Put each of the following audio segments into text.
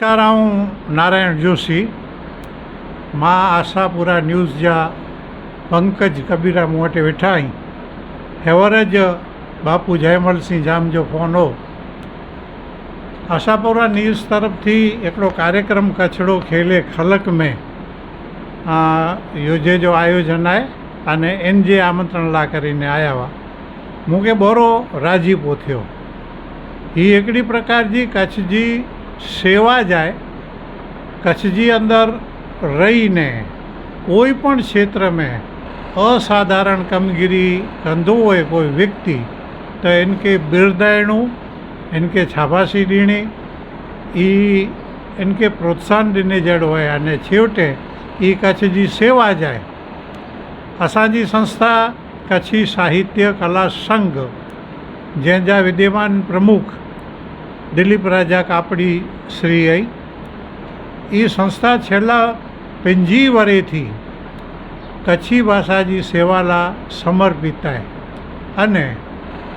નમસ્કાર હું નારાયણ જોશી. મા આશાપુરા ન્યૂઝ જા પંકજ કબીરા મોટે વેઠાઈ હેવરજ બાપુ જયમલસિંહ જામજો ફોનો આશાપુરા ન્યૂઝ તરફથી એકડો કાર્યક્રમ કચડો ખેલે ખલક મેં. યોજેજો આયોજનાય અને એન જે આમંત્રણલા કરીને આવ્યા મૂકે બોરો રાજીપો થયો. એ એકડી પ્રકારજી કચ્છજી સેવા જાય, કચ્છજી અંદર રહીને કોઈ પણ ક્ષેત્રમાં અસાધારણ કામગીરી કંદો હોય કોઈ વ્યક્તિ, તો એનકે બિરદાયણું, એનકે છાપાસી દીણી એ એનકે પ્રોત્સાહન દીને જડ હોય અને છેવટે એ કચ્છજી સેવા જાય. અસાંજી સંસ્થા કચ્છી સાહિત્ય કલા સંઘ જ્યાં જ્યાં વિદ્યમાન પ્રમુખ દિલીપ રાજા કાપડી શ્રીએ એ સંસ્થા છેલ્લા પંજી વરેથી કચ્છી ભાષાજી સેવાલા સમર્પિતાય અને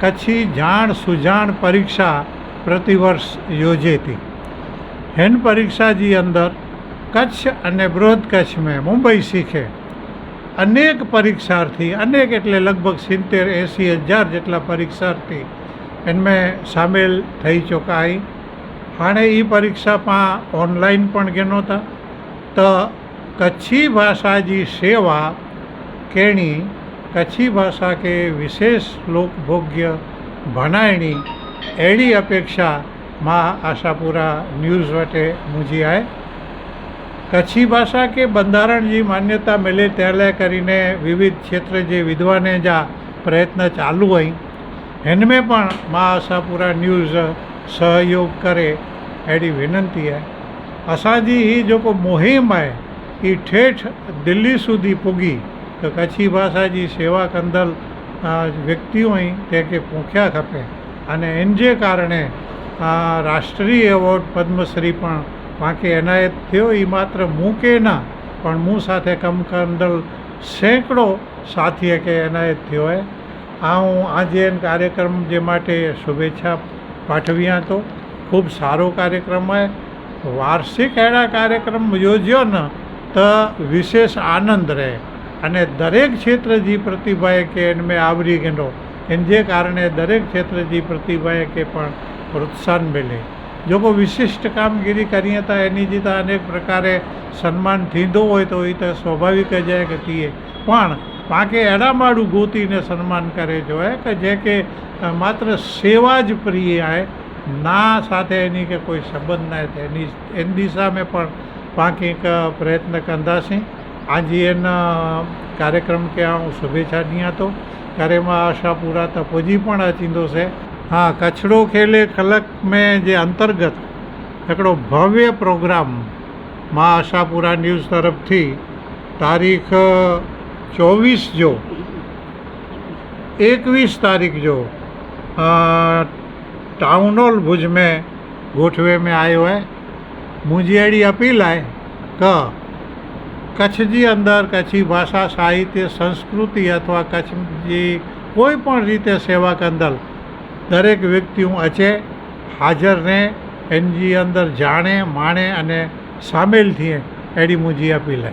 કચ્છી જાણ સુજાણ પરીક્ષા પ્રતિવર્ષ યોજેતી. હેન પરીક્ષાજી અંદર કચ્છ અને બૃહદ કચ્છમાં મુંબઈ શીખે. અનેક પરીક્ષાર્થી, અનેક એટલે લગભગ સિત્તેર એંસી હજાર જેટલા પરીક્ષાર્થી इनमें शामिल थी चुका आई हाणे ई परीक्षा पाण ऑनलाइन पिणु ॾिनो था त कच्छी भाषा जी शेवा कहिड़ी कच्छी भाषा खे विशेष लोकभोग्य बणाइणी अहिड़ी अपेक्षा मां आशापुरा न्यूज़ वटि मुंहिंजी आहे કચ્છી ભાષા કે બંધારણજી માન્યતા મિલે ત્યારે કરીને વિવિધ ક્ષેત્રે જે વિદ્વાને જા પ્રયત્ન ચાલુ હોય એનમે પણ મા આશાપુરા ન્યૂઝ સહયોગ કરે એડી વિનંતી છે અસાજી એ જો કો મુહિમ હે એ ઠેઠ દિલ્હી સુધી પૂગી, તો કચ્છી ભાષા જે સેવા કંદલ વ્યક્તિઓ તે કે પૂંખ્યા ખપે. અને એન જે કારણે રાષ્ટ્રીય એવોર્ડ પદ્મશ્રી પણ વાંકે એનાયત થયો એ માત્ર હું કે ના, પણ હું સાથે કમકંદલ સેંકડો સાથીએ કે એનાયત થયો હોય આ હું આજે એન કાર્યક્રમ જે માટે શુભેચ્છા પાઠવ્યા તો, ખૂબ સારો કાર્યક્રમ વાર્ષિક એડા કાર્યક્રમ યોજ્યો ને, તો વિશેષ આનંદ રહે. અને દરેક ક્ષેત્ર પ્રતિભાએ કે મેં આવરી ગયેલો એન જે કારણે દરેક ક્ષેત્ર પ્રતિભાએ કે પણ પ્રોત્સાહન મળે જો કોઈ વિશિષ્ટ કામગીરી કરીએ તો, એની જે અનેક પ્રકારે સન્માન થીંદો હોય તો એ તો સ્વાભાવિક જ જાય કે થઈએ પણ પાકે એડામાડું ગોતીને સન્માન કરે જોએ કે જે કે માત્ર સેવા જ પ્રિય આય ના સાથે એની કે કોઈ સંબંધ ના એની એની દિશામે પણ પાકી પ્રયત્ન કંદાસી આજે એના કાર્યક્રમ કે હું શુભેચ્છા દિયા તો કાર્યમાં આશા પૂરા તપોજી પણ અચીંદો છે. હા, કચ્છડો ખેલે ખલક મેં જે અંતર્ગત હિકड़ो ભવ્ય પ્રોગ્રામમાં આશાપુરા ન્યૂઝ તરફથી તારીખ ચોવીસ જો. એકવીસ તારીખ जो टाउन हॉल भुज में ॻोठवे में आयो आहे मुंहिंजी अहिड़ी अपील आहे त કચ્છ જે અંદર કચ્છી ભાષા, સાહિત્ય, સંસ્કૃતિ અથવા કચ્છની કોઈ પણ રીતે સેવા કંદલ દરેક વ્યક્તિ હું અચે, હાજર રહે એની અંદર જાણે, માણે અને સામેલ થઈએ એડી મુજી અપીલ